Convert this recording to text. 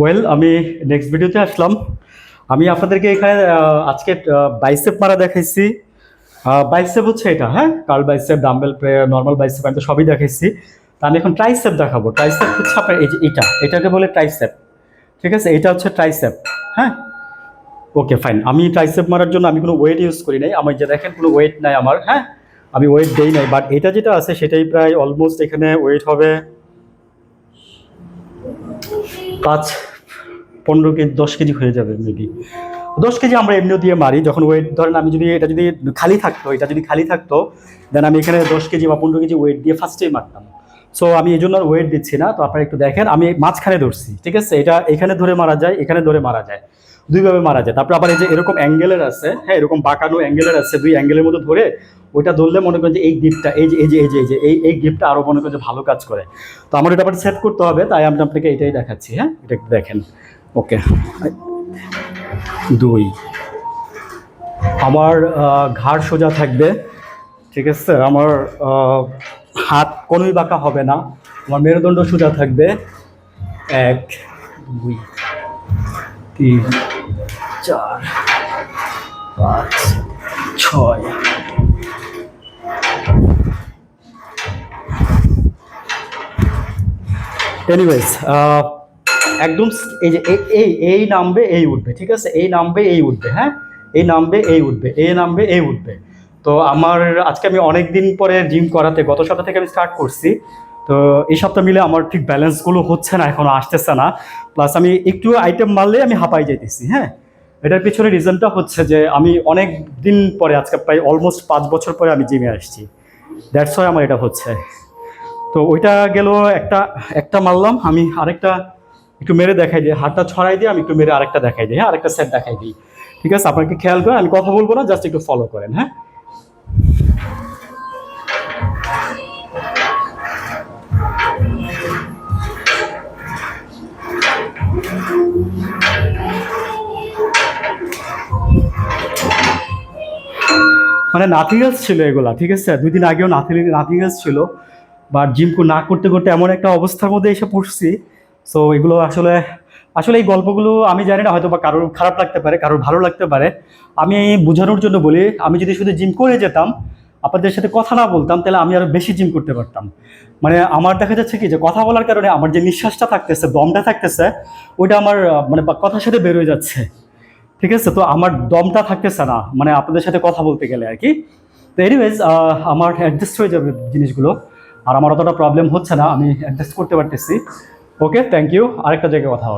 Well আমি next ভিডিওতে আসলাম। আমি আপনাদেরকে এখানে আজকে বাইসেপ মারা দেখাইছি। বাইসেপ হচ্ছে এটা হ্যাঁ? Curl bicep dumbbell normal bicep আমি তো সবই দেখাইছি। তা আমি এখন ট্রাইসেপ দেখাবো। ট্রাইসেপ হচ্ছে আপনার এই যে এটা, এটাকে বলে ট্রাইসেপ ঠিক আছে? এটা হচ্ছে ট্রাইসেপ হ্যাঁ? ওকে ফাইন আমি ট্রাইসেপ মারার জন্য আমি কোনো ওয়েট ইউজ করি নাই। আমার যে দেখেন, কোনো ওয়েট নাই আমার হ্যাঁ? আমি ওয়েট দেই নাই। বাট এটা যেটা আছে, সেটাই প্রায় অলমোস্ট এখানে ওয়েট হবে পাঁচ, পনেরো কেজি, দশ কেজি হয়ে যাবে মেবি দশ কেজি আমরা এমনিও দিয়ে মারি, যখন ওয়েট ধরেন আমি যদি এটা যদি খালি থাকতো, এটা যদি খালি থাকতো দেন আমি এখানে দশ কেজি বা পনেরো কেজি ওয়েট দিয়ে ফার্স্টেই মারতাম। সো আমি এই জন্য ওয়েট দিচ্ছি না, তো আপনারা একটু দেখেন, আমি মাঝখানে ধরছি, ঠিক আছে? এটা এখানে ধরে মারা যায়, এখানে ধরে মারা যায়, দুইভাবে মারা যায়। তারপরে আবার এই যে এরকম অ্যাঙ্গেলের আছে হ্যাঁ এরকম বাঁকানো অ্যাঙ্গেলের আছে, দুই অ্যাঙ্গেলের মতো ধরে ওইটা ধরলে মনে করেন যে এই গিফটটা এই যে এই যে এই যে এই যে, এই এই গিফটটা আরও মনে করেন যে ভালো কাজ করে। তো আমার এটা আবার সেট করতে হবে, তাই আমি আপনাকে এটাই দেখাচ্ছি হ্যাঁ? এটা একটু দেখেন। ওকে দুই। আমার ঘাড় সোজা থাকবে, ঠিক আছে? আমার হাত কোনোই বাঁকা হবে না। আমার মেরুদণ্ড সোজা থাকবে। এক, দুই, তিন, চার, পাঁচ, ছয় এনিওয়েজ একদম এই যে, এই- এই নামবে এই উঠবে, ঠিক আছে? এই নামবে এই উঠবে হ্যাঁ? এই নামবে এই উঠবে এই নামবে এই উঠবে। তো আমার, আজকে আমি অনেক দিন পরে জিম করাতে, গত সপ্তাহ থেকে আমি স্টার্ট করছি। তো এই সপ্তাহ মিলে আমার ঠিক ব্যালেন্সগুলো হচ্ছে না, এখনও আসতেছে না। প্লাস আমি একটু আইটেম মারলে আমি হাঁপাই যাইতেছি হ্যাঁ? এটার পিছনে রিজনটা হচ্ছে যে, আমি অনেক দিন পরে, আজকে প্রায় অলমোস্ট পাঁচ বছর পরে আমি জিমে আসছি। দ্যাটস ওয়াই আমার এটা হচ্ছে। তো ওইটা গেল একটা একটা মারলাম, আমি আরেকটা একটু মেরে দেখাই দিই। হাতটা ছড়াই দিয়ে আমি একটু মেরে আরেকটা দেখাই দিই। হ্যাঁ আরেকটা সেট দেখাই দিই। ঠিক আছে, আপনাকে খেয়াল করেন আমি কথা বলব না জাস্ট একটু ফলো করেন হ্যাঁ? মানে এলস ছিল এগুলা, ঠিক আছে? দুই দিন আগেও নাথিং এলস ছিল। বাট জিম না করতে করতে এমন একটা অবস্থার মধ্যে এসে পড়ছি। সো এগুলো আসলে আসলে এই গল্পগুলো আমি জানি না হয়তো বা কারোর খারাপ লাগতে পারে, কারোর ভালো লাগতে পারে। আমি বোঝানোর জন্য বলি, আমি যদি শুধু জিম করে যেতাম, আপনাদের সাথে কথা না বলতাম, তাহলে আমি আরও বেশি জিম করতে পারতাম। মানে আমার দেখা যাচ্ছে কি, যে কথা বলার কারণে আমার যে নিঃশ্বাসটা থাকতেছে, দমটা থাকতেছে, ওইটা আমার মানে কথার সাথে বের হয়ে যাচ্ছে। ঠিক আছে? তো আমার দমটা থাকতেছে না মানে আপনাদের সাথে কথা বলতে গেলে আর কি। তো এনিওয়েজ আমার অ্যাডজাস্ট হয়ে যাবে জিনিসগুলো। আর আমার অতটা প্রবলেম হচ্ছে না, আমি অ্যাডজাস্ট করতে পারতেছি। ওকে থ্যাংক ইউ আরেকটা জায়গায় কথা হবে।